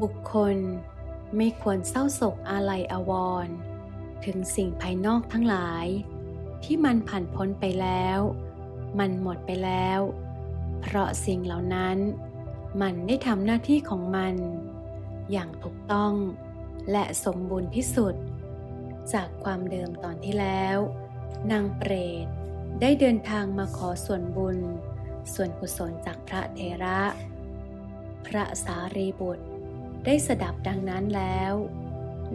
บุคคลไม่ควรเศร้าโศกอาลัยอาวรณ์ถึงสิ่งภายนอกทั้งหลาย ที่มันผ่านพ้นไปแล้ว มันหมดไปแล้ว เพราะสิ่งเหล่านั้น มันได้ทำหน้าที่ของมัน อย่างถูกต้องและสมบูรณ์ที่สุด จากความเดิมตอนที่แล้ว นางเปรตได้เดินทางมาขอส่วนบุญ ส่วนกุศลจากพระเทระ พระสารีบุตร ได้สดับดังนั้นแล้ว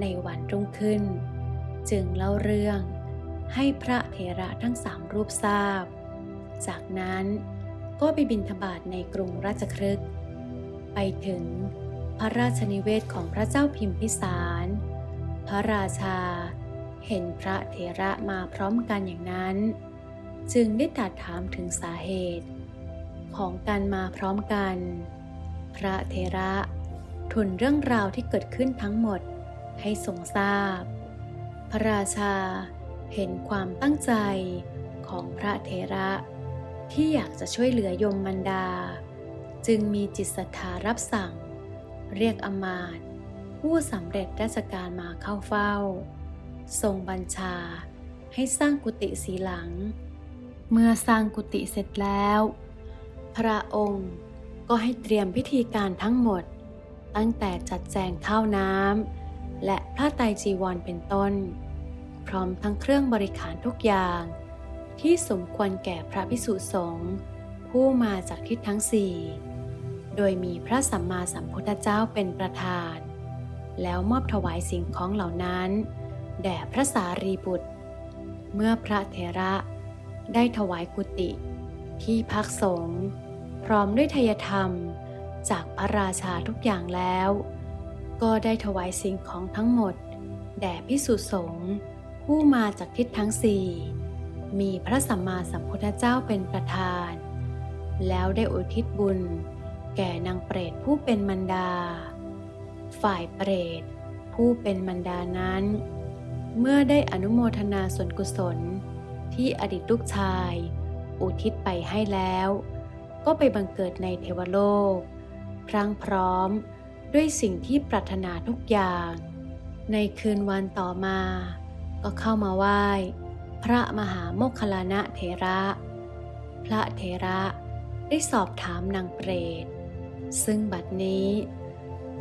ในวันรุ่งขึ้น จึงเล่าเรื่องให้พระเถระทั้งสามรูปทราบ จากนั้นก็ไปบินธบาตในกรุงราชครึก ไปถึงพระราชนิเวศของพระเจ้าพิมพิสาร พระราชา เห็นพระเถระมาพร้อมกันอย่างนั้น จึงได้ตรัสถามถึงสาเหตุ ของการมาพร้อมกัน พระเถระ ทนเรื่องราวที่เกิดขึ้นทั้งหมดให้ทรงทราบ พระราชาเห็นความตั้งใจของพระเถระที่อยากจะช่วยเหลือยมมันดา จึงมีจิตศรัทธารับสั่ง เรียกอมาตผู้สำเร็จราชการมาเข้าเฝ้า ทรงบัญชาให้สร้างกุฏิสีหลัง เมื่อสร้างกุฏิเสร็จแล้ว พระองค์ก็ให้เตรียมพิธีการทั้งหมด ตั้งแต่จัดแจงข้าวน้ำและผ้าไตรจีวรเป็นต้น พร้อมทั้งเครื่องบริขารทุกอย่าง ที่สมควรแก่พระพิสุสงฆ์ผู้มาจากทิศทั้งสี่โดยมีพระสัมมาสัมพุทธเจ้าเป็นประธาน แล้วมอบถวายสิ่งของเหล่านั้น แด่พระสารีบุตร เมื่อพระเถระได้ถวายกุฏิที่พักสงฆ์พร้อมด้วยทายธรรม จากพระราชาทุกอย่างแล้ว ก็ได้ถวายสิ่งของทั้งหมด แด่พิสุสงฆ์ผู้มาจากทิศทั้งสี่มีพระสัมมาสัมพุทธเจ้าเป็นประธาน แล้วได้อุทิศบุญ แก่นางเปรตผู้เป็นมันดา ฝ่ายเปรต ผู้เป็นมันดานั้น เมื่อได้อนุโมทนาส่วนกุศลที่อดีตลูกชาย อุทิศไปให้แล้ว ก็ไปบังเกิดในเทวโลก พรังพร้อมด้วยสิ่งที่ปรารถนาทุกอย่าง ในคืนวันต่อมา ก็เข้ามาไหว้ พระมหาโมคคลานะเถระ พระเถระได้สอบถามนางเปรต ซึ่งบัดนี้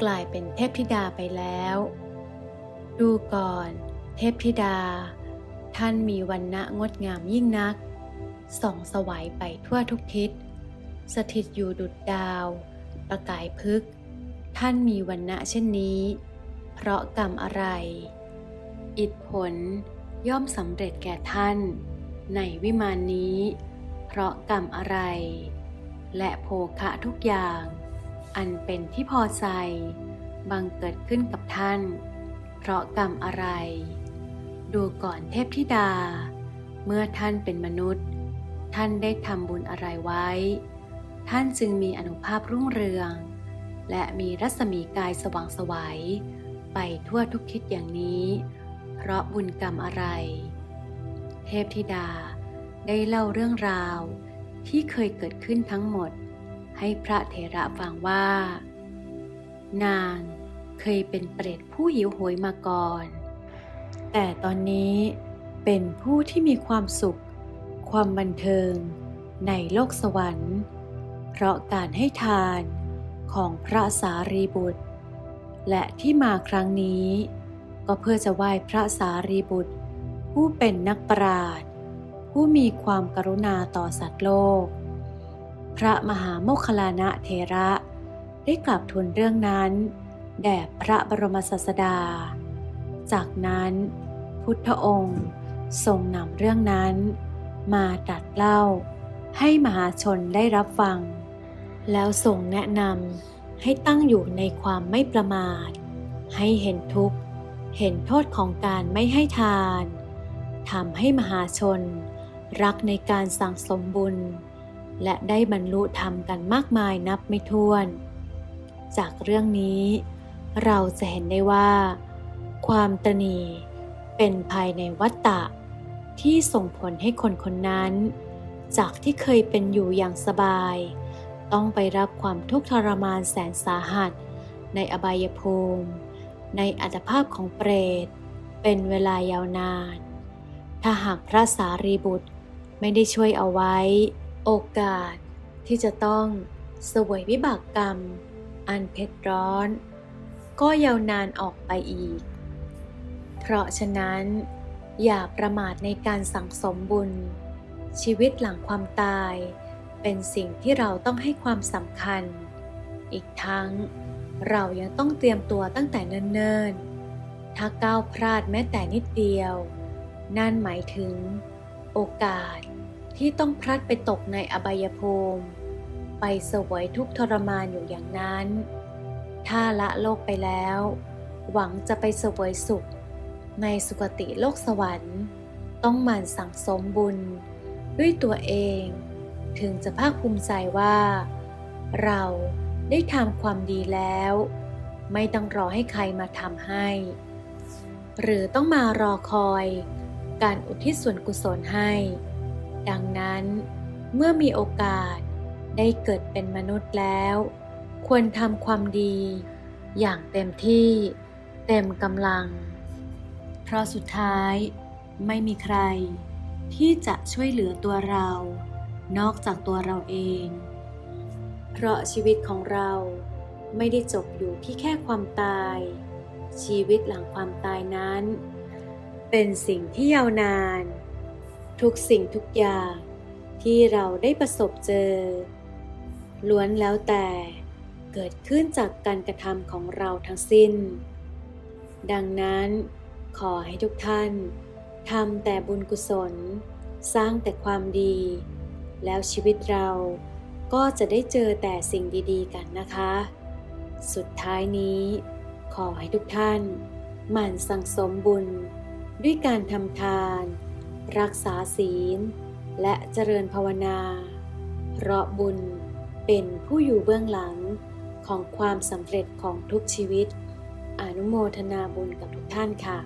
กลายเป็นเทพธิดาไปแล้ว ดูก่อน เทพธิดา ท่านมีวันณะงดงามยิ่งนัก ส่องสวัยไปทั่วทุกทิศ สถิตอยู่ดุจดาว ประกายพึก ท่านมีวันณะเช่นนี้ เพราะกรรมอะไร อิทธิผลย่อมสำเร็จแก่ท่าน ในวิมานนี้ เพราะกรรมอะไร และโภคะทุกอย่าง อันเป็นที่พอใจ บังเกิดขึ้นกับท่าน เพราะกรรมอะไร ดูก่อนเทพธิดา เมื่อท่านเป็นมนุษย์ ท่านได้ทำบุญอะไรไว้ ท่านจึงมีอนุภาพรุ่งเรือง และมีรัศมีกายสว่างสวัยไปทั่วทุกทิศอย่างนี้ เพราะบุญกรรมอะไร เทพธิดาได้เล่าเรื่องราวที่เคยเกิดขึ้นทั้งหมด ให้พระเถระฟังว่า นางเคยเป็นเปรตผู้หิวโหยมาก่อน แต่ตอนนี้เป็นผู้ที่มีความสุข ความบันเทิงในโลกสวรรค์ เพราะการให้ทานของพระสารีบุตร และที่มาครั้งนี้ ก็เพื่อจะไหว้พระสารีบุตร ผู้เป็นนักปราชญ์ผู้มีความกรุณาต่อสัตว์โลก พระมหาโมคคลานะเทระได้กลับทูลเรื่องนั้น แด่พระบรมศาสดา จากนั้น พุทธองค์ทรงนำเรื่องนั้น มาตัดเล่าให้มหาชนได้รับฟัง แล้วทรงแนะนำให้ตั้งอยู่ในความไม่ประมาท ให้เห็นทุกข์ เห็นโทษของการไม่ให้ทานทำให้มหาชน รักในการสั่งสมบุญ และได้บรรลุธรรมกันมากมายนับไม่ถ้วน จากเรื่องนี้ เราจะเห็นได้ว่า ความตนีเป็นภายในวัฏฏะที่ส่งผลให้คนคนนั้น จากที่เคยเป็นอยู่อย่างสบาย ต้องไปรับความทุกข์ทรมานแสนสาหัส ในอบายภูมิ ในอัตภาพของเปรต เป็นเวลายาวนาน ถ้าหากพระสารีบุตรไม่ได้ช่วยเอาไว้ โอกาสที่จะต้องเสวยวิบากกรรม อันเผ็ดร้อน ก็ยาวนานออกไปอีก เพราะฉะนั้น อย่าประมาทในการสั่งสมบุญ ชีวิตหลังความตาย เป็นสิ่งที่เราต้องให้ความสำคัญ อีกทั้ง เรายังต้องเตรียมตัวตั้งแต่เนิ่นๆ ถ้าก้าวพลาดแม้แต่นิดเดียว นั่นหมายถึง โอกาสที่ต้องพลัดไปตกในอบายภูมิ ไปเสวยทุกทรมานอยู่อย่างนั้น ถ้าละโลกไปแล้ว หวังจะไปเสวยสุข ในสุคติโลกสวรรค์ ต้องหมั่นสั่งสมบุญ ด้วยตัวเอง ถึงจะภาคภูมิใจว่า เราได้ทำความดีแล้ว ไม่ต้องรอให้ใครมาทำให้ หรือต้องมารอคอยการอุทิศส่วนกุศลให้ ดังนั้นเมื่อมีโอกาสได้เกิดเป็นมนุษย์แล้ว ควรทำความดี อย่างเต็มที่เต็มกำลัง เพราะสุดท้ายไม่มีใครที่จะช่วยเหลือตัวเรา นอกจากตัวเราเอง เพราะชีวิตของเราไม่ได้จบอยู่ที่แค่ความตาย ชีวิตหลังความตายนั้น เป็นสิ่งที่ยาวนาน ทุกสิ่งทุกอย่างที่เราได้ประสบเจอ ล้วนแล้วแต่เกิดขึ้นจากการกระทำของเราทั้งสิ้น ดังนั้นขอให้ทุกท่านทำแต่บุญกุศล สร้างแต่ความดี แล้วชีวิตเราก็จะได้เจอแต่สิ่งดีๆ กันนะคะ สุดท้ายนี้ ขอให้ทุกท่านหมั่นสั่งสมบุญ ด้วยการทำทาน รักษาศีล และเจริญภาวนา เพราะบุญเป็นผู้อยู่เบื้องหลังของความสำเร็จของทุกชีวิต อนุโมทนาบุญกับทุกท่านค่ะ